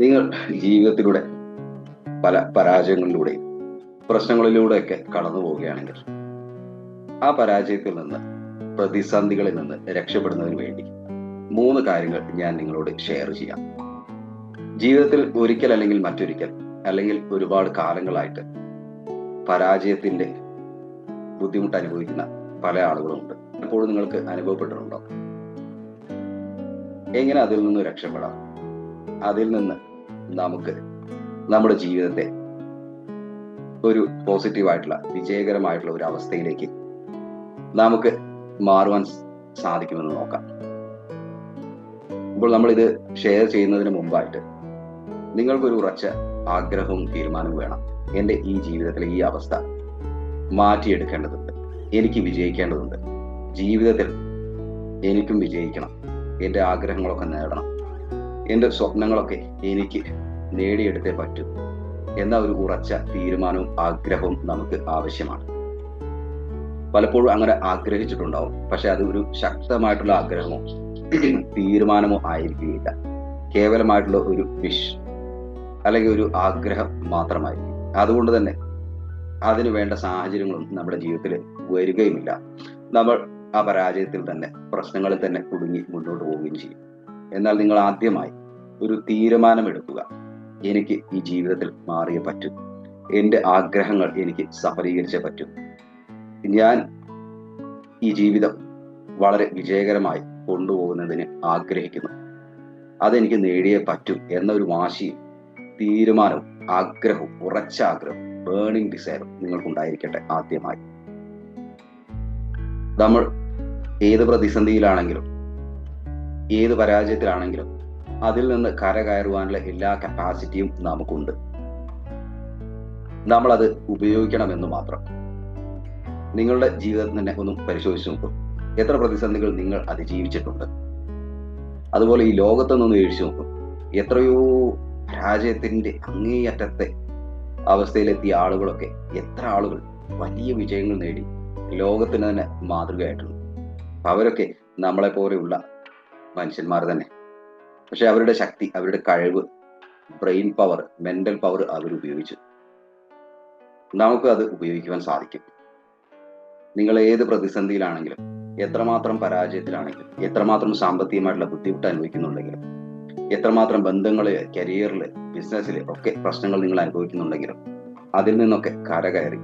നിങ്ങൾ ജീവിതത്തിലൂടെ പല പരാജയങ്ങളിലൂടെയും പ്രശ്നങ്ങളിലൂടെയൊക്കെ കടന്നു പോവുകയാണെങ്കിൽ ആ പരാജയത്തിൽ നിന്ന് പ്രതിസന്ധികളിൽ നിന്ന് രക്ഷപ്പെടുന്നതിന് വേണ്ടി മൂന്ന് കാര്യങ്ങൾ ഞാൻ നിങ്ങളോട് ഷെയർ ചെയ്യാം. ജീവിതത്തിൽ ഒരിക്കൽ അല്ലെങ്കിൽ മറ്റൊരിക്കൽ അല്ലെങ്കിൽ ഒരുപാട് കാലങ്ങളായിട്ട് പരാജയത്തിന്റെ ബുദ്ധിമുട്ട് അനുഭവിക്കുന്ന പല ആളുകളുമുണ്ട്. എപ്പോഴും നിങ്ങൾക്ക് അനുഭവപ്പെട്ടിട്ടുണ്ടോ? എങ്ങനെ അതിൽ നിന്ന് രക്ഷപ്പെടാം? അതിൽ നിന്ന് നമുക്ക് നമ്മുടെ ജീവിതത്തെ ഒരു പോസിറ്റീവായിട്ടുള്ള വിജയകരമായിട്ടുള്ള ഒരു അവസ്ഥയിലേക്ക് നമുക്ക് മാറുവാൻ സാധിക്കുമെന്ന് നോക്കാം. ഇപ്പോൾ നമ്മൾ ഇത് ഷെയർ ചെയ്യുന്നതിന് മുമ്പായിട്ട് നിങ്ങൾക്കൊരു ഉറച്ച ആഗ്രഹവും തീരുമാനവും വേണം. എന്റെ ഈ ജീവിതത്തിലെ ഈ അവസ്ഥ മാറ്റിയെടുക്കേണ്ടതുണ്ട്. എനിക്ക് വിജയിക്കേണ്ടതുണ്ട്. ജീവിതത്തിൽ എനിക്കും വിജയിക്കണം. എന്റെ ആഗ്രഹങ്ങളൊക്കെ നേടണം. എന്റെ സ്വപ്നങ്ങളൊക്കെ എനിക്ക് നേടിയെടുത്തേ പറ്റൂ എന്ന ഒരു ഉറച്ച തീരുമാനവും ആഗ്രഹവും നമുക്ക് ആവശ്യമാണ്. പലപ്പോഴും അങ്ങനെ ആഗ്രഹിച്ചിട്ടുണ്ടാവും. പക്ഷെ അത് ഒരു ശക്തമായിട്ടുള്ള ആഗ്രഹമോ തീരുമാനമോ ആയിരിക്കുകയില്ല. കേവലമായിട്ടുള്ള ഒരു വിഷ് അല്ലെങ്കിൽ ഒരു ആഗ്രഹം മാത്രമായിരിക്കും. അതുകൊണ്ട് തന്നെ അതിനു വേണ്ട സാഹചര്യങ്ങളും നമ്മുടെ ജീവിതത്തിൽ വരികയുമില്ല. നമ്മൾ ആ പരാജയത്തിൽ തന്നെ പ്രശ്നങ്ങളിൽ തന്നെ കുടുങ്ങി മുന്നോട്ട് പോവുകയും ചെയ്യും. എന്നാൽ നിങ്ങൾ ആദ്യമായി ഒരു തീരുമാനമെടുക്കുക. എനിക്ക് ഈ ജീവിതത്തിൽ മാറിയേ പറ്റൂ. എന്റെ ആഗ്രഹങ്ങൾ എനിക്ക് സഫലീകരിച്ചേ പറ്റൂ. ഞാൻ ഈ ജീവിതം വളരെ വിജയകരമായി കൊണ്ടുപോകുന്നതിന് ആഗ്രഹിക്കുന്നു. അതെനിക്ക് നേടിയേ പറ്റൂ എന്നൊരു വാശിയും തീരുമാനവും ആഗ്രഹവും ഉറച്ച ആഗ്രഹം ബേണിംഗ് ഡിസയറും നിങ്ങൾക്കുണ്ടായിരിക്കട്ടെ ആദ്യമായി. നമ്മൾ ഏത് പ്രതിസന്ധിയിലാണെങ്കിലും ഏത് പരാജയത്തിലാണെങ്കിലും അതിൽ നിന്ന് കരകയറുവാനുള്ള എല്ലാ കപ്പാസിറ്റിയും നമുക്കുണ്ട്. നമ്മൾ അത് ഉപയോഗിക്കണമെന്ന് മാത്രം. നിങ്ങളുടെ ജീവിതത്തിൽ തന്നെ ഒന്ന് പരിശോധിച്ച് നോക്കും. എത്ര പ്രതിസന്ധികൾ നിങ്ങൾ അതിജീവിച്ചിട്ടുണ്ട്? അതുപോലെ ഈ ലോകത്തൊന്നൊന്ന് വീഴ്ച നോക്കും. എത്രയോ പരാജയത്തിന്റെ അങ്ങേയറ്റത്തെ അവസ്ഥയിലെത്തിയ ആളുകളൊക്കെ എത്ര ആളുകൾ വലിയ വിജയങ്ങൾ നേടി. ലോകത്തിന് തന്നെ മാതൃകയായിട്ടുണ്ട്. അവരൊക്കെ നമ്മളെ പോലെയുള്ള മനുഷ്യന്മാർ തന്നെ. പക്ഷെ അവരുടെ ശക്തി അവരുടെ കഴിവ് ബ്രെയിൻ പവർ മെന്റൽ പവർ അവർ ഉപയോഗിച്ചു. നമുക്ക് അത് ഉപയോഗിക്കുവാൻ സാധിക്കും. നിങ്ങൾ ഏത് പ്രതിസന്ധിയിലാണെങ്കിലും എത്രമാത്രം പരാജയത്തിലാണെങ്കിലും എത്രമാത്രം സാമ്പത്തികമായിട്ടുള്ള ബുദ്ധിമുട്ട് അനുഭവിക്കുന്നുണ്ടെങ്കിലും എത്രമാത്രം ബന്ധങ്ങളിൽ കരിയറിൽ ബിസിനസ്സിൽ ഒക്കെ പ്രശ്നങ്ങൾ നിങ്ങൾ അനുഭവിക്കുന്നുണ്ടെങ്കിലും അതിൽ നിന്നൊക്കെ കരകയറി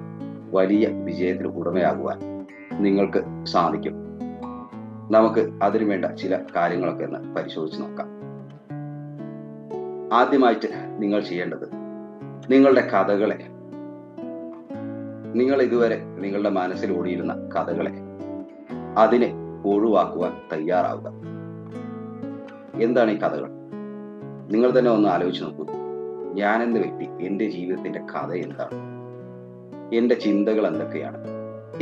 വലിയ വിജയത്തിന് ഉടമയാകുവാൻ നിങ്ങൾക്ക് സാധിക്കും. നമുക്ക് അതിനു വേണ്ട ചില കാര്യങ്ങളൊക്കെ ഒന്ന് പരിശോധിച്ച് നോക്കാം. ആദ്യമായിട്ട് നിങ്ങൾ ചെയ്യേണ്ടത് നിങ്ങളുടെ കഥകളെ നിങ്ങൾ ഇതുവരെ നിങ്ങളുടെ മനസ്സിൽ ഓടിയിരുന്ന കഥകളെ അതിനെ ഒഴിവാക്കുവാൻ തയ്യാറാവുക. എന്താണ് ഈ കഥകൾ? നിങ്ങൾ തന്നെ ഒന്ന് ആലോചിച്ച് നോക്കൂ. ഞാൻ എന്ന വ്യക്തി എന്റെ ജീവിതത്തിന്റെ കഥ എന്താണ്? എന്റെ ചിന്തകൾ എന്തൊക്കെയാണ്?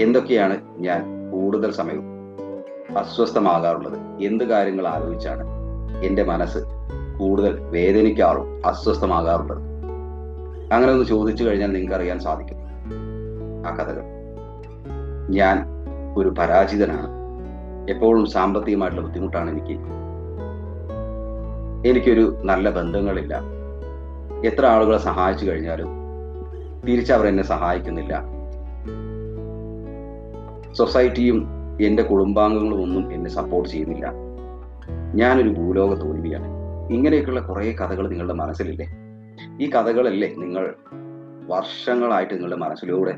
എന്തൊക്കെയാണ് ഞാൻ കൂടുതൽ സമയവും അസ്വസ്ഥമാകാറുള്ളത്. എന്ത് കാര്യങ്ങൾ ആലോചിച്ചാണ് എന്റെ മനസ്സ് കൂടുതൽ വേദനിക്കാറും അസ്വസ്ഥമാകാറുള്ളത്? അങ്ങനെ ഒന്ന് ചോദിച്ചു കഴിഞ്ഞാൽ നിങ്ങൾക്ക് അറിയാൻ സാധിക്കും. ആ കഥകൾ. ഞാൻ ഒരു പരാജിതനാണ്. എപ്പോഴും സാമ്പത്തികമായിട്ടുള്ള ബുദ്ധിമുട്ടാണ് എനിക്ക്. എനിക്കൊരു നല്ല ബന്ധങ്ങളില്ല. എത്ര ആളുകളെ സഹായിച്ചു കഴിഞ്ഞാലും തിരിച്ചവർ എന്നെ സഹായിക്കുന്നില്ല. സൊസൈറ്റിയും എന്റെ കുടുംബാംഗങ്ങളും ഒന്നും എന്നെ സപ്പോർട്ട് ചെയ്യുന്നില്ല. ഞാനൊരു ഭൂലോക തോൽവിയാണ് ഇങ്ങനെയൊക്കെയുള്ള കുറേ കഥകൾ നിങ്ങളുടെ മനസ്സിലില്ലേ? ഈ കഥകളല്ലേ നിങ്ങൾ വർഷങ്ങളായിട്ട് നിങ്ങളുടെ മനസ്സിലൂടെ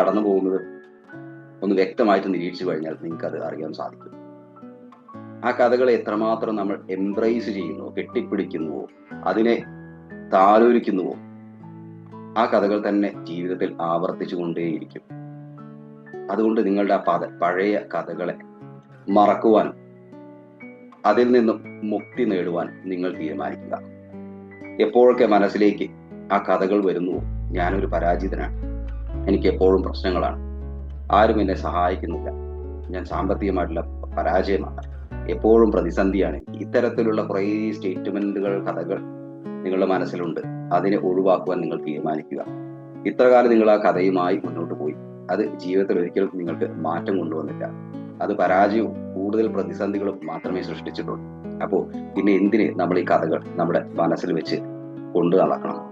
കടന്നു പോകുന്നത്? ഒന്ന് വ്യക്തമായിട്ട് നിരീക്ഷിച്ചു കഴിഞ്ഞാൽ നിങ്ങൾക്ക് അത് അറിയാൻ സാധിക്കും. ആ കഥകളെ എത്രമാത്രം നമ്മൾ എംബ്രേസ് ചെയ്യുന്നുവോ കെട്ടിപ്പിടിക്കുന്നുവോ അതിനെ താലോലിക്കുന്നുവോ ആ കഥകൾ തന്നെ ജീവിതത്തിൽ ആവർത്തിച്ചു കൊണ്ടേയിരിക്കും അതുകൊണ്ട് നിങ്ങളുടെ ആ പത പഴയ കഥകളെ മറക്കുവാൻ അതിൽ നിന്നും മുക്തി നേടുവാൻ നിങ്ങൾ തീരുമാനിക്കുക. എപ്പോഴൊക്കെ മനസ്സിലേക്ക് ആ കഥകൾ വരുന്നുവോ ഞാനൊരു പരാജിതനാണ്. എനിക്ക് എപ്പോഴും പ്രശ്നങ്ങളാണ്. ആരും എന്നെ സഹായിക്കുന്നില്ല. ഞാൻ സാമ്പത്തികമായിട്ടുള്ള പരാജയമാണ്. എപ്പോഴും പ്രതിസന്ധിയാണ്. ഇത്തരത്തിലുള്ള കുറേ സ്റ്റേറ്റ്മെന്റുകൾ കഥകൾ നിങ്ങളുടെ മനസ്സിലുണ്ട്. അതിനെ ഒഴിവാക്കുവാൻ നിങ്ങൾ തീരുമാനിക്കുക. ഇത്രകാലം നിങ്ങൾ ആ കഥയുമായി മുന്നോട്ട് അത് ജീവിതത്തിൽ ഒരിക്കലും നിങ്ങൾക്ക് മാറ്റം കൊണ്ടുവന്നില്ല. അത് പരാജയവും കൂടുതൽ പ്രതിസന്ധികളും മാത്രമേ സൃഷ്ടിച്ചിട്ടുള്ളൂ. അപ്പോൾ പിന്നെ എന്തിന് നമ്മൾ ഈ കഥകൾ നമ്മുടെ മനസ്സിൽ വെച്ച് കൊണ്ടു നടക്കണം?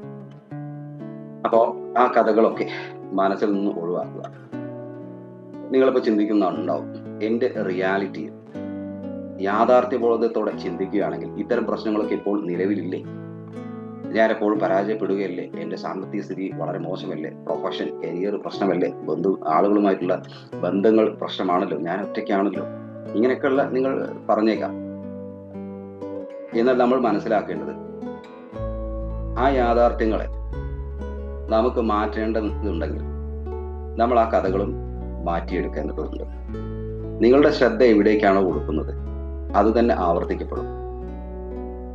അപ്പോൾ ആ കഥകളൊക്കെ മനസ്സിൽ നിന്ന് ഒഴിവാക്കുക. നിങ്ങളിപ്പോൾ ചിന്തിക്കുന്നുണ്ടാവും എന്റെ റിയാലിറ്റി യാഥാർത്ഥ്യബോധത്തോടെ ചിന്തിക്കുകയാണെങ്കിൽ ഇത്തരം പ്രശ്നങ്ങളൊക്കെ ഇപ്പോൾ നിലവിലില്ലേ? ഞാനെപ്പോഴും പരാജയപ്പെടുകയല്ലേ? എന്റെ സാമ്പത്തിക സ്ഥിതി വളരെ മോശമല്ലേ? പ്രൊഫഷൻ കരിയർ പ്രശ്നമല്ലേ? ബന്ധു ആളുകളുമായിട്ടുള്ള ബന്ധങ്ങൾ പ്രശ്നമാണല്ലോ? ഞാൻ ഒറ്റയ്ക്കാണല്ലോ? ഇങ്ങനെയൊക്കെയുള്ള നിങ്ങൾ പറഞ്ഞേക്കാം. എന്നാൽ നമ്മൾ മനസ്സിലാക്കേണ്ടത് ആ യാഥാർത്ഥ്യങ്ങളെ നമുക്ക് മാറ്റേണ്ടതുണ്ടെങ്കിൽ നമ്മൾ ആ കഥകളും മാറ്റിയെടുക്കേണ്ടതുണ്ട്. നിങ്ങളുടെ ശ്രദ്ധ എവിടേക്കാണോ കൊടുക്കുന്നത് അത് തന്നെ ആവർത്തിക്കപ്പെടും.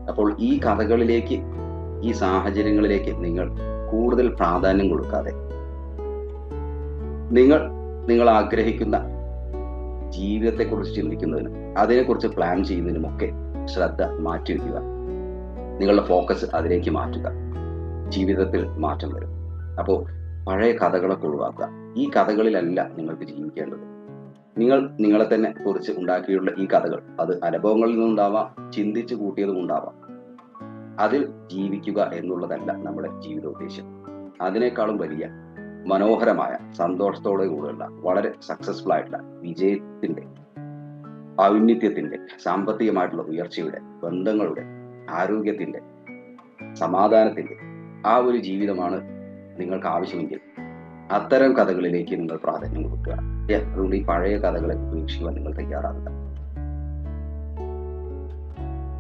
അപ്പോൾ ഈ കഥകളിലേക്ക് ഈ സാഹചര്യങ്ങളിലേക്ക് നിങ്ങൾ കൂടുതൽ പ്രാധാന്യം കൊടുക്കാതെ. നിങ്ങൾ നിങ്ങൾ ആഗ്രഹിക്കുന്ന ജീവിതത്തെക്കുറിച്ച് ചിന്തിക്കുന്നതിനും അതിനെക്കുറിച്ച് പ്ലാൻ ചെയ്യുന്നതിനുമൊക്കെ ശ്രദ്ധ മാറ്റിവെക്കുക. നിങ്ങളുടെ ഫോക്കസ് അതിലേക്ക് മാറ്റുക. ജീവിതത്തിൽ മാറ്റം വരും. അപ്പോൾ പഴയ കഥകളൊക്കെ ഒഴിവാക്കുക. ഈ കഥകളിലല്ല നിങ്ങൾക്ക് ജീവിക്കേണ്ടത്. നിങ്ങൾ നിങ്ങളെ തന്നെ കുറിച്ച് ഉണ്ടാക്കിയുള്ള ഈ കഥകൾ അത് അനുഭവങ്ങളിൽ നിന്നുണ്ടാവാം ചിന്തിച്ചു കൂട്ടിയതും ഉണ്ടാവാം. അതിൽ ജീവിക്കുക എന്നുള്ളതല്ല നമ്മുടെ ജീവിത ഉദ്ദേശം അതിനേക്കാളും വലിയ മനോഹരമായ സന്തോഷത്തോടെ കൂടെയുള്ള വളരെ സക്സസ്ഫുൾ ആയിട്ടുള്ള വിജയത്തിന്റെ ഔന്നിത്യത്തിന്റെ സാമ്പത്തികമായിട്ടുള്ള ഉയർച്ചയുടെ ബന്ധങ്ങളുടെ ആരോഗ്യത്തിന്റെ സമാധാനത്തിന്റെ ആ ഒരു ജീവിതമാണ് നിങ്ങൾക്ക് ആവശ്യമെങ്കിൽ അത്തരം കഥകളിലേക്ക് നിങ്ങൾ പ്രാധാന്യം കൊടുക്കുക. അതുകൊണ്ട് ഈ പഴയ കഥകളെ ഉപേക്ഷിക്കുവാൻ നിങ്ങൾ തയ്യാറാകുക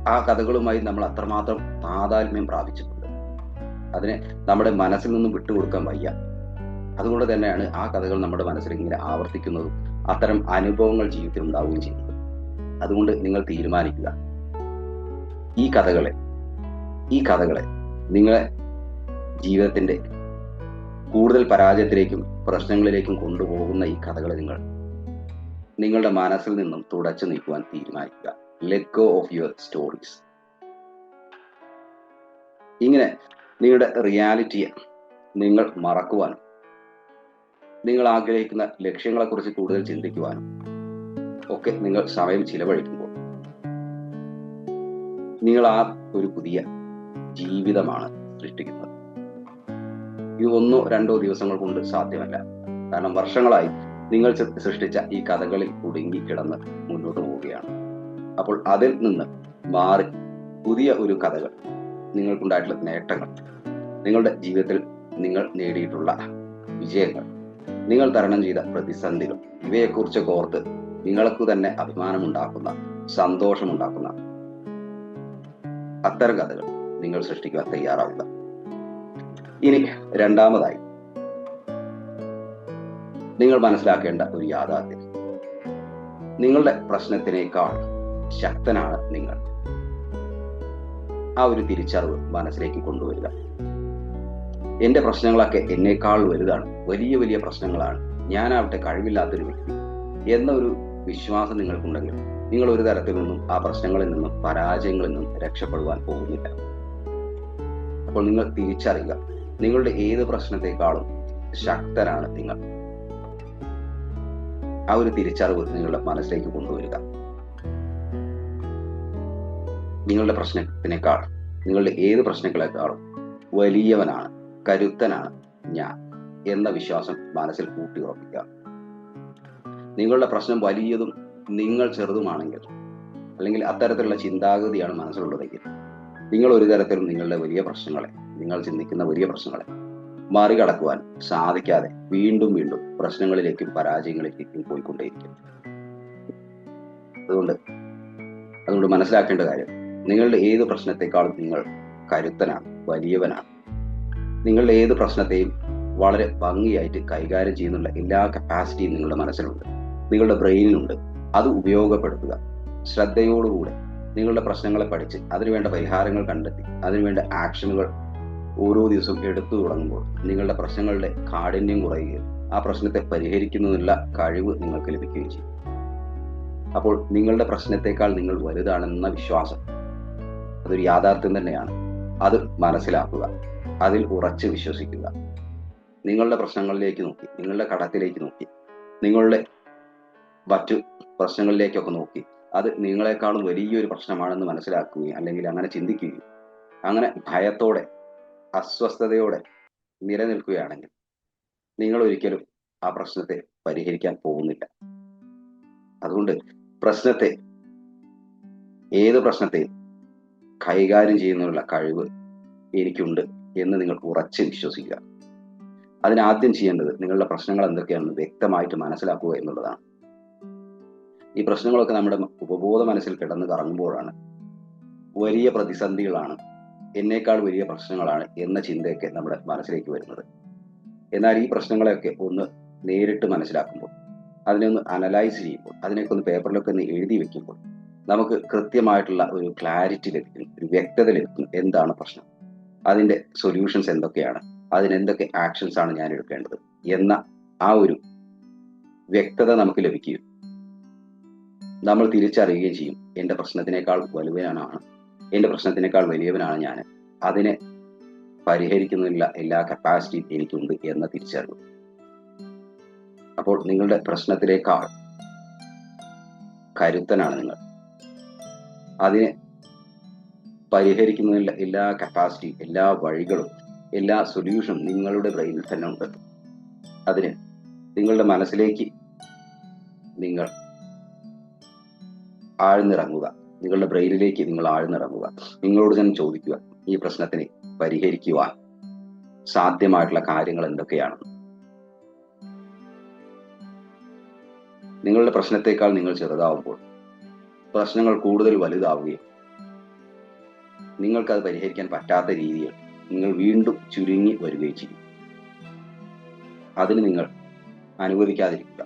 ആ കഥകളുമായി നമ്മൾ അത്രമാത്രം താതാത്മ്യം പ്രാപിച്ചിട്ടുണ്ട്. അതിനെ നമ്മുടെ മനസ്സിൽ നിന്നും വിട്ടുകൊടുക്കാൻ വയ്യ. അതുകൊണ്ട് തന്നെയാണ് ആ കഥകൾ നമ്മുടെ മനസ്സിൽ ഇങ്ങനെ ആവർത്തിക്കുന്നതും അത്തരം അനുഭവങ്ങൾ ജീവിതത്തിൽ ഉണ്ടാവുകയും ചെയ്യുന്നത്. അതുകൊണ്ട് നിങ്ങൾ തീരുമാനിക്കുക. ഈ കഥകളെ ഈ കഥകളെ നിങ്ങളെ ജീവിതത്തിന്റെ കൂടുതൽ പരാജയത്തിലേക്കും പ്രശ്നങ്ങളിലേക്കും കൊണ്ടുപോകുന്ന ഈ കഥകളെ നിങ്ങൾ നിങ്ങളുടെ മനസ്സിൽ നിന്നും തുടച്ചു നീക്കുവാൻ തീരുമാനിക്കുക. Let go of your stories ഇങ്ങനെ നിങ്ങളുടെ റിയാലിറ്റിയെ നിങ്ങൾ മറക്കുവാനും നിങ്ങൾ ആഗ്രഹിക്കുന്ന ലക്ഷ്യങ്ങളെ കുറിച്ച് കൂടുതൽ ചിന്തിക്കുവാനും ഒക്കെ നിങ്ങൾ സമയം ചിലവഴിക്കുമ്പോൾ നിങ്ങൾ ആ ഒരു പുതിയ ജീവിതമാണ് സൃഷ്ടിക്കുന്നത്. ഇത് ഒന്നോ രണ്ടോ ദിവസങ്ങൾ കൊണ്ട് സാധ്യമല്ല. കാരണം വർഷങ്ങളായി നിങ്ങൾ സൃഷ്ടിച്ച ഈ കഥകളിൽ കുടുങ്ങി കിടന്ന് മുന്നോട്ട് പോവുകയാണ്. അപ്പോൾ അതിൽ നിന്ന് മാറി പുതിയ ഒരു കഥകൾ നിങ്ങൾക്കുണ്ടായിട്ടുള്ള നേട്ടങ്ങൾ നിങ്ങളുടെ ജീവിതത്തിൽ നിങ്ങൾ നേടിയിട്ടുള്ള വിജയങ്ങൾ നിങ്ങൾ തരണം ചെയ്ത പ്രതിസന്ധികൾ ഇവയെക്കുറിച്ച് ഓർത്ത് നിങ്ങൾക്ക് തന്നെ അഭിമാനമുണ്ടാക്കുന്ന സന്തോഷമുണ്ടാക്കുന്ന അത്തരം കഥകൾ നിങ്ങൾ സൃഷ്ടിക്കുവാൻ തയ്യാറാവുക. ഇനി രണ്ടാമതായി നിങ്ങൾ മനസ്സിലാക്കേണ്ട ഒരു യാഥാർത്ഥ്യം. നിങ്ങളുടെ പ്രശ്നത്തിനേക്കാൾ ശക്തനാണ് നിങ്ങൾ. ആ ഒരു തിരിച്ചറിവ് മനസ്സിലേക്ക് കൊണ്ടുവരിക. എന്റെ പ്രശ്നങ്ങളൊക്കെ എന്നേക്കാൾ വലുതാണ്. വലിയ വലിയ പ്രശ്നങ്ങളാണ്. ഞാനാവട്ടെ കഴിവില്ലാത്തൊരു വ്യക്തി എന്ന ഒരു വിശ്വാസം നിങ്ങൾക്കുണ്ടെങ്കിൽ നിങ്ങൾ ഒരു തരത്തിൽ നിന്നും ആ പ്രശ്നങ്ങളിൽ നിന്നും പരാജയങ്ങളിൽ നിന്നും രക്ഷപ്പെടുവാൻ പോകുന്നില്ല. അപ്പോൾ നിങ്ങൾ തിരിച്ചറിയുക. നിങ്ങളുടെ ഏത് പ്രശ്നത്തെക്കാളും ശക്തരാണ് നിങ്ങൾ. ആ ഒരു തിരിച്ചറിവ് നിങ്ങളുടെ മനസ്സിലേക്ക് കൊണ്ടുവരിക. നിങ്ങളുടെ പ്രശ്നത്തിനേക്കാൾ നിങ്ങളുടെ ഏത് പ്രശ്നങ്ങളെക്കാളും വലിയവനാണ് കരുത്തനാണ് ഞാൻ എന്ന വിശ്വാസം മനസ്സിൽ കൂട്ടി ഉറപ്പിക്കുക. നിങ്ങളുടെ പ്രശ്നം വലിയതും നിങ്ങൾ ചെറുതുമാണെങ്കിൽ അല്ലെങ്കിൽ അത്തരത്തിലുള്ള ചിന്താഗതിയാണ് മനസ്സിലുള്ളതെങ്കിൽ നിങ്ങൾ ഒരു തരത്തിലും നിങ്ങളുടെ വലിയ പ്രശ്നങ്ങളെ നിങ്ങൾ ചിന്തിക്കുന്ന വലിയ പ്രശ്നങ്ങളെ മറികടക്കുവാൻ സാധിക്കാതെ വീണ്ടും വീണ്ടും പ്രശ്നങ്ങളിലേക്കും പരാജയങ്ങളിലേക്കും പോയിക്കൊണ്ടേയിരിക്കും. അതുകൊണ്ട് അതുകൊണ്ട് മനസ്സിലാക്കേണ്ട കാര്യം നിങ്ങളുടെ ഏത് പ്രശ്നത്തെക്കാളും നിങ്ങൾ കരുത്തനാണ് വലിയവനാണ്. നിങ്ങളുടെ ഏത് പ്രശ്നത്തെയും വളരെ ഭംഗിയായിട്ട് കൈകാര്യം ചെയ്യുന്നുള്ള എല്ലാ കപ്പാസിറ്റിയും നിങ്ങളുടെ മനസ്സിലുണ്ട്. നിങ്ങളുടെ ബ്രെയിനിലുണ്ട്. അത് ഉപയോഗപ്പെടുത്തുക. ശ്രദ്ധയോടുകൂടെ നിങ്ങളുടെ പ്രശ്നങ്ങളെ പഠിച്ച് അതിനുവേണ്ട പരിഹാരങ്ങൾ കണ്ടെത്തി അതിനുവേണ്ട ആക്ഷനുകൾ ഓരോ ദിവസവും എടുത്തു തുടങ്ങുമ്പോൾ നിങ്ങളുടെ പ്രശ്നങ്ങളുടെ കാഠിന്യം കുറയുകയും ആ പ്രശ്നത്തെ പരിഹരിക്കുന്നതിനുള്ള കഴിവ് നിങ്ങൾക്ക് ലഭിക്കുകയും ചെയ്യും. അപ്പോൾ നിങ്ങളുടെ പ്രശ്നത്തെക്കാൾ നിങ്ങൾ വലുതാണെന്ന വിശ്വാസം അതൊരു യാഥാർത്ഥ്യം തന്നെയാണ്. അത് മനസ്സിലാക്കുക. അതിൽ ഉറച്ച് വിശ്വസിക്കുക. നിങ്ങളുടെ പ്രശ്നങ്ങളിലേക്ക് നോക്കി. നിങ്ങളുടെ കടത്തിലേക്ക് നോക്കി. നിങ്ങളുടെ മറ്റു പ്രശ്നങ്ങളിലേക്കൊക്കെ നോക്കി. അത് നിങ്ങളെക്കാളും വലിയൊരു പ്രശ്നമാണെന്ന് മനസ്സിലാക്കുകയും അല്ലെങ്കിൽ അങ്ങനെ ചിന്തിക്കുകയും അങ്ങനെ ഭയത്തോടെ അസ്വസ്ഥതയോടെ നിലനിൽക്കുകയാണെങ്കിൽ നിങ്ങൾ ഒരിക്കലും ആ പ്രശ്നത്തെ പരിഹരിക്കാൻ പോകുന്നില്ല. അതുകൊണ്ട് പ്രശ്നത്തെ ഏത് പ്രശ്നത്തെയും കൈകാര്യം ചെയ്യുന്നതിനുള്ള കഴിവ് എനിക്കുണ്ട് എന്ന് നിങ്ങൾ ഉറച്ച് വിശ്വസിക്കുക. അതിനാദ്യം ചെയ്യേണ്ടത് നിങ്ങളുടെ പ്രശ്നങ്ങൾ എന്തൊക്കെയാണെന്ന് വ്യക്തമായിട്ട് മനസ്സിലാക്കുക എന്നുള്ളതാണ്. ഈ പ്രശ്നങ്ങളൊക്കെ നമ്മുടെ ഉപബോധ മനസ്സിൽ കിടന്ന് കറങ്ങുമ്പോഴാണ് വലിയ പ്രതിസന്ധികളാണ് എന്നേക്കാൾ വലിയ പ്രശ്നങ്ങളാണ് എന്ന ചിന്തയൊക്കെ നമ്മുടെ മനസ്സിലേക്ക് വരുന്നത്. എന്നാൽ ഈ പ്രശ്നങ്ങളെയൊക്കെ ഒന്ന് നേരിട്ട് മനസ്സിലാക്കുമ്പോൾ അതിനെ ഒന്ന് അനലൈസ് ചെയ്യുമ്പോൾ അതിനൊക്കെ ഒന്ന് പേപ്പറിലൊക്കെ ഒന്ന് എഴുതി വെക്കുമ്പോൾ നമുക്ക് കൃത്യമായിട്ടുള്ള ഒരു ക്ലാരിറ്റി ലഭിക്കുന്നു ഒരു വ്യക്തത ലഭിക്കും എന്താണ് പ്രശ്നം. അതിന്റെ സൊല്യൂഷൻസ് എന്തൊക്കെയാണ് അതിനെന്തൊക്കെ ആക്ഷൻസ് ആണ് ഞാൻ എടുക്കേണ്ടത് എന്ന ആ ഒരു വ്യക്തത നമുക്ക് ലഭിക്കുകയും നമ്മൾ തിരിച്ചറിയുകയും ചെയ്യും എന്റെ പ്രശ്നത്തിനേക്കാൾ വലുവനാണ് എന്റെ പ്രശ്നത്തിനേക്കാൾ വലിയവനാണ് ഞാൻ അതിനെ പരിഹരിക്കുന്നതിനുള്ള എല്ലാ കപ്പാസിറ്റിയും എനിക്കുണ്ട് എന്ന തിരിച്ചറിവ്. അപ്പോൾ നിങ്ങളുടെ പ്രശ്നത്തിലേക്കാൾ കരുത്തനാണ് നിങ്ങൾ. അതിനെ പരിഹരിക്കുന്നതിനുള്ള എല്ലാ കപ്പാസിറ്റി എല്ലാ വഴികളും എല്ലാ സൊല്യൂഷനും നിങ്ങളുടെ ബ്രെയിനിൽ തന്നെ ഉണ്ട്. അതിന് നിങ്ങളുടെ മനസ്സിലേക്ക് നിങ്ങൾ ആഴ്ന്നിറങ്ങുക. നിങ്ങളുടെ ബ്രെയിനിലേക്ക് നിങ്ങൾ ആഴ്ന്നിറങ്ങുക. നിങ്ങളോട് തന്നെ ചോദിക്കുക ഈ പ്രശ്നത്തിന് പരിഹരിക്കുവാൻ സാധ്യമായിട്ടുള്ള കാര്യങ്ങൾ എന്തൊക്കെയാണ്? നിങ്ങളുടെ പ്രശ്നത്തെക്കാൾ നിങ്ങൾ ചെറുതാവുമ്പോൾ പ്രശ്നങ്ങൾ കൂടുതൽ വലുതാവുകയും നിങ്ങൾക്കത് പരിഹരിക്കാൻ പറ്റാത്ത രീതിയിൽ നിങ്ങൾ വീണ്ടും ചുരുങ്ങി വരികയും ചെയ്യും. അതിന് നിങ്ങൾ അനുവദിക്കാതിരിക്കുക.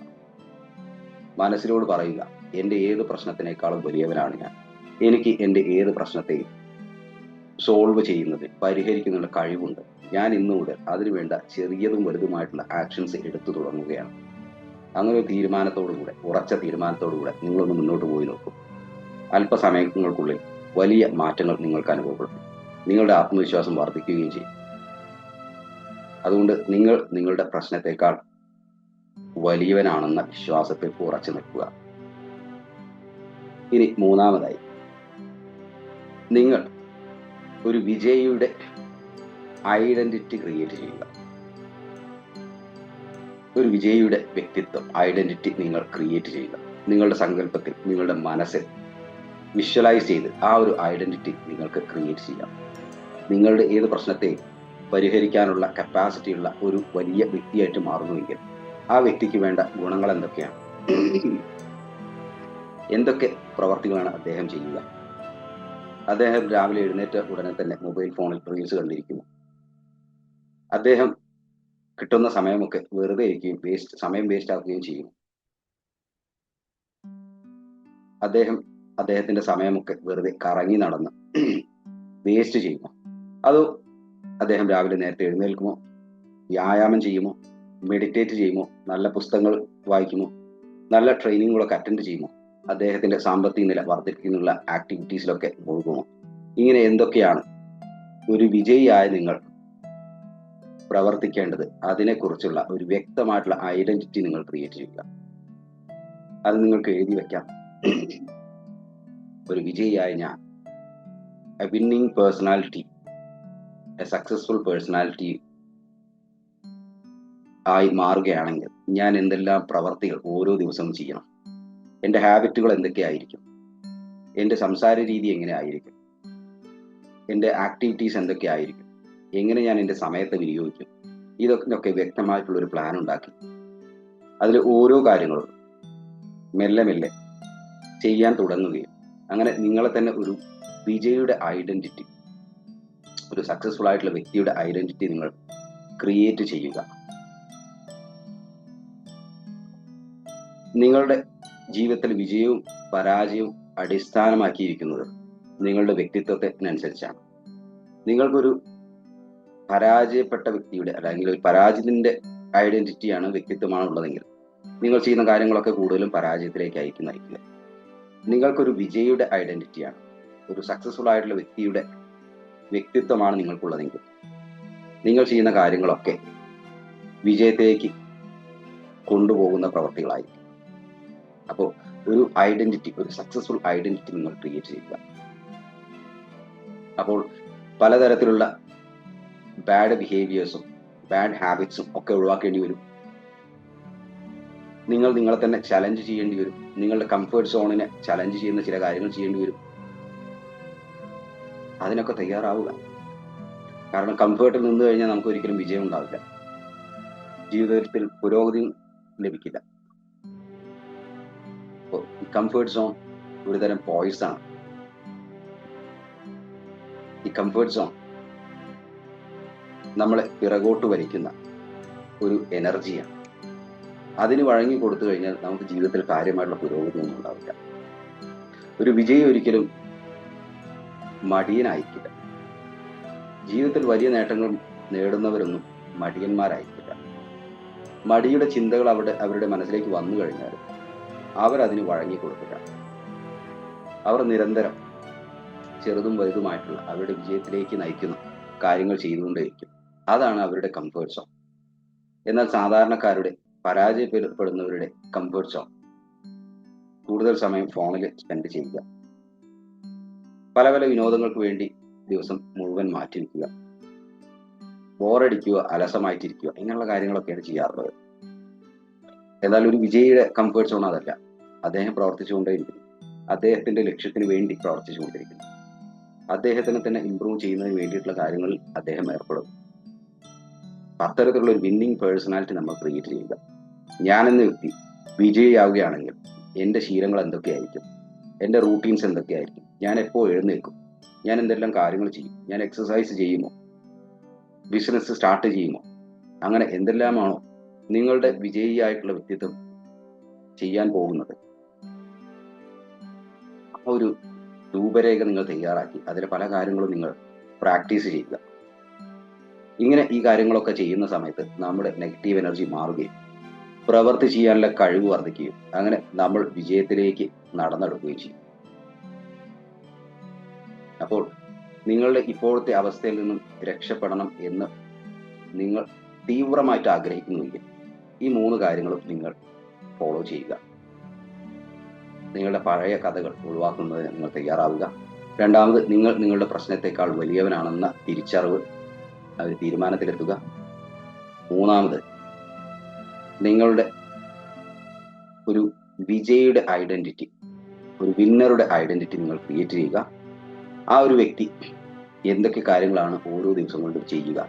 മനസ്സിനോട് പറയുക എന്റെ ഏത് പ്രശ്നത്തിനേക്കാളും വലിയവനാണ് ഞാൻ. എനിക്ക് എന്റെ ഏത് പ്രശ്നത്തെയും സോൾവ് ചെയ്യുന്നത് പരിഹരിക്കുന്നതിനുള്ള കഴിവുണ്ട്. ഞാൻ ഇന്നു മുതൽ അതിനുവേണ്ട ചെറിയതും വലുതുമായിട്ടുള്ള ആക്ഷൻസ് എടുത്തു തുടങ്ങുകയാണ്. അങ്ങനെ ഒരു തീരുമാനത്തോടുകൂടെ ഉറച്ച തീരുമാനത്തോടുകൂടെ നിങ്ങളൊന്ന് മുന്നോട്ട് പോയി നോക്കും. അല്പസമയങ്ങൾക്കുള്ളിൽ വലിയ മാറ്റങ്ങൾ നിങ്ങൾക്ക് അനുഭവപ്പെടും. നിങ്ങളുടെ ആത്മവിശ്വാസം വർദ്ധിക്കുകയും ചെയ്യും. അതുകൊണ്ട് നിങ്ങൾ നിങ്ങളുടെ പ്രശ്നത്തെക്കാൾ വലിയവനാണെന്ന വിശ്വാസത്തിൽ ഉറച്ചു നിൽക്കുക. ഇനി മൂന്നാമതായി നിങ്ങൾ ഒരു വിജയിയുടെ ഐഡന്റിറ്റി ക്രിയേറ്റ് ചെയ്യുക. ഒരു വിജയിയുടെ വ്യക്തിത്വം ഐഡന്റിറ്റി നിങ്ങൾ ക്രിയേറ്റ് ചെയ്യുക. നിങ്ങളുടെ സങ്കല്പത്തിൽ നിങ്ങളുടെ മനസ്സിൽ വിഷ്വലൈസ് ചെയ്ത് ആ ഒരു ഐഡന്റിറ്റി നിങ്ങൾക്ക് ക്രിയേറ്റ് ചെയ്യാം. നിങ്ങളുടെ ഏത് പ്രശ്നത്തെ പരിഹരിക്കാനുള്ള കപ്പാസിറ്റി ഉള്ള ഒരു വലിയ വ്യക്തിയായിട്ട് മാറുന്നുവെങ്കിൽ ആ വ്യക്തിക്ക് വേണ്ട ഗുണങ്ങൾ എന്തൊക്കെയാണ്? എന്തൊക്കെ പ്രവർത്തികളാണ് അദ്ദേഹം ചെയ്യുക? അദ്ദേഹം രാവിലെ എഴുന്നേറ്റ ഉടനെ തന്നെ മൊബൈൽ ഫോണിൽ റീൽസ് കണ്ടിരിക്കുന്നു. അദ്ദേഹം കിട്ടുന്ന സമയമൊക്കെ വെറുതെ ഇരിക്കുകയും വേസ്റ്റ് സമയം വേസ്റ്റ് ആക്കുകയും ചെയ്യും. അദ്ദേഹം അദ്ദേഹത്തിന്റെ സമയമൊക്കെ വെറുതെ കറങ്ങി നടന്ന് വേസ്റ്റ് ചെയ്യുമോ അതോ അദ്ദേഹം രാവിലെ നേരത്തെ എഴുന്നേൽക്കുമോ? വ്യായാമം ചെയ്യുമോ? മെഡിറ്റേറ്റ് ചെയ്യുമോ? നല്ല പുസ്തകങ്ങൾ വായിക്കുമോ? നല്ല ട്രെയിനിങ്ങുകളൊക്കെ അറ്റൻഡ് ചെയ്യുമോ? അദ്ദേഹത്തിന്റെ സാമ്പത്തിക നില വർദ്ധിപ്പിക്കുന്നുള്ള ആക്ടിവിറ്റീസിലൊക്കെ മുഴുകുമോ ഇങ്ങനെ എന്തൊക്കെയാണ് ഒരു വിജയിയായ നിങ്ങൾ പ്രവർത്തിക്കേണ്ടത്? അതിനെക്കുറിച്ചുള്ള ഒരു വ്യക്തമായിട്ടുള്ള ഐഡന്റിറ്റി നിങ്ങൾ ക്രിയേറ്റ് ചെയ്യുക. അത് നിങ്ങൾക്ക് എഴുതി വെക്കാം. ഒരു വിജയിയായ ഞാൻ. A winning personality a successful personality ആയി മാറുകയാണെങ്കിൽ ഞാൻ എന്തെല്ലാം പ്രവർത്തികൾ ഓരോ ദിവസവും ചെയ്യണം. എന്റെ ഹാബിറ്റുകൾ എന്തൊക്കെയായിരിക്കും? എന്റെ സംസാര രീതി എങ്ങനെ ആയിരിക്കും? എന്റെ ആക്ടിവിറ്റീസ് എന്തൊക്കെയായിരിക്കും? എങ്ങനെ ഞാൻ എന്റെ സമയത്തെ വിനിയോഗിക്കും? ഇതൊക്കെ വ്യക്തമായിട്ടുള്ള ഒരു പ്ലാൻ ഉണ്ടാക്കി. അതിൽ ഓരോ കാര്യങ്ങളും മെല്ലെ മെല്ലെ ചെയ്യാൻ തുടങ്ങുകയും അങ്ങനെ നിങ്ങളെ തന്നെ ഒരു വിജയുടെ ഐഡന്റിറ്റി ഒരു സക്സസ്ഫുൾ ആയിട്ടുള്ള വ്യക്തിയുടെ ഐഡന്റിറ്റി നിങ്ങൾ ക്രിയേറ്റ് ചെയ്യുക. നിങ്ങളുടെ ജീവിതത്തിൽ വിജയവും പരാജയവും അടിസ്ഥാനമാക്കിയിരിക്കുന്നത് നിങ്ങളുടെ വ്യക്തിത്വത്തിനനുസരിച്ചാണ്. നിങ്ങൾക്കൊരു പരാജയപ്പെട്ട വ്യക്തിയുടെ അല്ലെങ്കിൽ ഒരു പരാജയത്തിന്റെ ഐഡന്റിറ്റിയാണ് വ്യക്തിത്വമാണ് ഉള്ളതെങ്കിൽ നിങ്ങൾ ചെയ്യുന്ന കാര്യങ്ങളൊക്കെ കൂടുതലും പരാജയത്തിലേക്ക് നയിക്കുക. നിങ്ങൾക്കൊരു വിജയിയുടെ ഐഡന്റിറ്റിയാണ്. ഒരു സക്സസ്ഫുൾ ആയിട്ടുള്ള വ്യക്തിയുടെ വ്യക്തിത്വമാണ് നിങ്ങൾക്കുള്ളതെങ്കിൽ. നിങ്ങൾ ചെയ്യുന്ന കാര്യങ്ങളൊക്കെ വിജയത്തിലേക്ക് കൊണ്ടുപോകുന്ന പ്രവർത്തികളായിരിക്കും. അപ്പോൾ ഒരു ഐഡന്റിറ്റി ഒരു സക്സസ്ഫുൾ ഐഡന്റിറ്റി നിങ്ങൾ ക്രിയേറ്റ് ചെയ്യുക. അപ്പോൾ പലതരത്തിലുള്ള ബാഡ് ബിഹേവിയേഴ്സും ബാഡ് ഹാബിറ്റ്സും ഒക്കെ ഒഴിവാക്കേണ്ടി വരും. നിങ്ങൾ നിങ്ങളെ തന്നെ ചലഞ്ച് ചെയ്യേണ്ടി വരും. നിങ്ങളുടെ കംഫേർട്ട് സോണിനെ ചലഞ്ച് ചെയ്യുന്ന ചില കാര്യങ്ങൾ ചെയ്യേണ്ടി വരും. അതിനൊക്കെ തയ്യാറാവുക. കാരണം കംഫേർട്ടിൽ നിന്ന് കഴിഞ്ഞാൽ നമുക്ക് ഒരിക്കലും വിജയം ഉണ്ടാവില്ല. ജീവിതത്തിൽ പുരോഗതി ലഭിക്കില്ല. കംഫേർട്ട് സോൺ ഒരുതരം പോയിസ് ആണ്. ഈ കംഫേർട്ട് സോൺ നമ്മളെ പിറകോട്ട് വലിക്കുന്ന ഒരു എനർജിയാണ് അതിന് വഴങ്ങി കൊടുത്തു കഴിഞ്ഞാൽ നമുക്ക് ജീവിതത്തിൽ കാര്യമായിട്ടുള്ള പുരോഗതി ഒന്നും ഉണ്ടാവില്ല. ഒരു വിജയി ഒരിക്കലും മടിയനായിരിക്കില്ല ജീവിതത്തിൽ വലിയ നേട്ടങ്ങൾ നേടുന്നവരൊന്നും മടിയന്മാരായിരിക്കില്ല മടിയുടെ ചിന്തകൾ അവിടെ അവരുടെ മനസ്സിലേക്ക് വന്നു കഴിഞ്ഞാൽ അവരതിന് വഴങ്ങി കൊടുക്കില്ല. അവർ നിരന്തരം ചെറുതും വലുതുമായിട്ടുള്ള അവരുടെ വിജയത്തിലേക്ക് നയിക്കുന്ന കാര്യങ്ങൾ ചെയ്തുകൊണ്ടേയിരിക്കും അതാണ് അവരുടെ കംഫേർട്ട് സോൺ എന്നാൽ സാധാരണക്കാരുടെ പരാജയപ്പെടുന്നവരുടെ കംഫേർട്ട് സോൺ കൂടുതൽ സമയം ഫോണിൽ സ്പെൻഡ് ചെയ്യുക. പല പല വിനോദങ്ങൾക്ക് വേണ്ടി ദിവസം മുഴുവൻ മാറ്റി വയ്ക്കുക ബോറടിക്കുക അലസമായിട്ടിരിക്കുക ഇങ്ങനെയുള്ള കാര്യങ്ങളൊക്കെയാണ് ചെയ്യാറുള്ളത്. എന്നാൽ ഒരു വിജയിയുടെ കംഫേർട്ട് സോൺ അതല്ല. അദ്ദേഹം പ്രവർത്തിച്ചുകൊണ്ടേയിരിക്കുന്നു. അദ്ദേഹത്തിന്റെ ലക്ഷ്യത്തിന് വേണ്ടി പ്രവർത്തിച്ചുകൊണ്ടിരിക്കുന്നു അദ്ദേഹത്തിനെ തന്നെ ഇമ്പ്രൂവ് ചെയ്യുന്നതിന് വേണ്ടിയിട്ടുള്ള കാര്യങ്ങളിൽ അദ്ദേഹം ഏർപ്പെടും അത്തരത്തിലുള്ള ഒരു വിന്നിങ് പേഴ്സണാലിറ്റി നമ്മൾ ക്രിയേറ്റ് ചെയ്യുക. ഞാൻ എന്ന വ്യക്തി വിജയിയാവുകയാണെങ്കിൽ എന്റെ ശീലങ്ങൾ എന്തൊക്കെയായിരിക്കും? എന്റെ റൂട്ടീൻസ് എന്തൊക്കെയായിരിക്കും? ഞാൻ എപ്പോൾ എഴുന്നേൽക്കും? ഞാൻ എന്തെല്ലാം കാര്യങ്ങൾ ചെയ്യും? ഞാൻ എക്സസൈസ് ചെയ്യുമോ? ബിസിനസ് സ്റ്റാർട്ട് ചെയ്യുമോ? അങ്ങനെ എന്തെല്ലാമാണോ നിങ്ങളുടെ വിജയിയായിട്ടുള്ള വ്യക്തിത്വം ചെയ്യാൻ പോകുന്നത്? ഒരു രൂപരേഖ നിങ്ങൾ തയ്യാറാക്കി. അതിലെ പല കാര്യങ്ങളും നിങ്ങൾ പ്രാക്ടീസ് ചെയ്യുക. ഇങ്ങനെ ഈ കാര്യങ്ങളൊക്കെ ചെയ്യുന്ന സമയത്ത് നമ്മുടെ നെഗറ്റീവ് എനർജി മാറുകയും പ്രവൃത്തി ചെയ്യാനുള്ള കഴിവ് വർദ്ധിക്കുകയും അങ്ങനെ നമ്മൾ വിജയത്തിലേക്ക് നടന്നെടുക്കുകയും ചെയ്യും. അപ്പോൾ നിങ്ങളുടെ ഇപ്പോഴത്തെ അവസ്ഥയിൽ നിന്നും രക്ഷപ്പെടണം എന്ന് നിങ്ങൾ തീവ്രമായിട്ട് ആഗ്രഹിക്കുന്നുവെങ്കിൽ ഈ മൂന്ന് കാര്യങ്ങളും നിങ്ങൾ ഫോളോ ചെയ്യുക. നിങ്ങളുടെ പഴയ കഥകൾ ഒഴിവാക്കുന്നതിന് നിങ്ങൾ തയ്യാറാവുക. രണ്ടാമത് നിങ്ങൾ നിങ്ങളുടെ പ്രശ്നത്തെക്കാൾ വലിയവനാണെന്ന തിരിച്ചറിവ് ഒരു തീരുമാനത്തിലെത്തുക. മൂന്നാമത് നിങ്ങളുടെ ഒരു വിജയിയുടെ ഐഡന്റിറ്റി ഒരു വിന്നറുടെ ഐഡന്റിറ്റി നിങ്ങൾ ക്രിയേറ്റ് ചെയ്യുക. ആ ഒരു വ്യക്തി എന്തൊക്കെ കാര്യങ്ങളാണ് ഓരോ ദിവസം കൊണ്ടും ചെയ്യുക.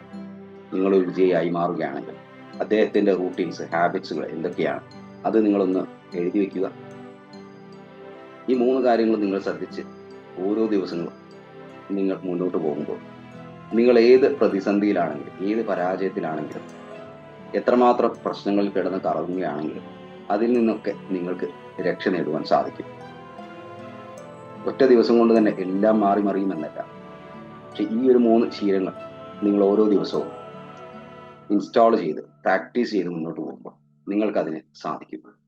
നിങ്ങളൊരു വിജയിയായി മാറുകയാണെങ്കിൽ അദ്ദേഹത്തിന്റെ റൂട്ടീൻസ് ഹാബിറ്റ്സുകൾ എന്തൊക്കെയാണ്? അത് നിങ്ങളൊന്ന് എഴുതി വയ്ക്കുക ഈ മൂന്ന് കാര്യങ്ങൾ നിങ്ങൾ ശ്രദ്ധിച്ച് ഓരോ ദിവസങ്ങളും നിങ്ങൾ മുന്നോട്ട് പോകുമ്പോൾ നിങ്ങൾ ഏത് പ്രതിസന്ധിയിലാണെങ്കിലും ഏത് പരാജയത്തിലാണെങ്കിലും എത്രമാത്രം പ്രശ്നങ്ങൾ കിടന്ന് കറങ്ങുകയാണെങ്കിലും അതിൽ നിന്നൊക്കെ നിങ്ങൾക്ക് രക്ഷ നേടുവാൻ സാധിക്കും. ഒറ്റ ദിവസം കൊണ്ട് തന്നെ എല്ലാം മാറി മറിയുമെന്നല്ല. പക്ഷെ ഈ ഒരു മൂന്ന് ശീലങ്ങൾ നിങ്ങൾ ഓരോ ദിവസവും ഇൻസ്റ്റാൾ ചെയ്ത് പ്രാക്ടീസ് ചെയ്ത് മുന്നോട്ട് പോകുമ്പോൾ നിങ്ങൾക്കതിന് സാധിക്കും.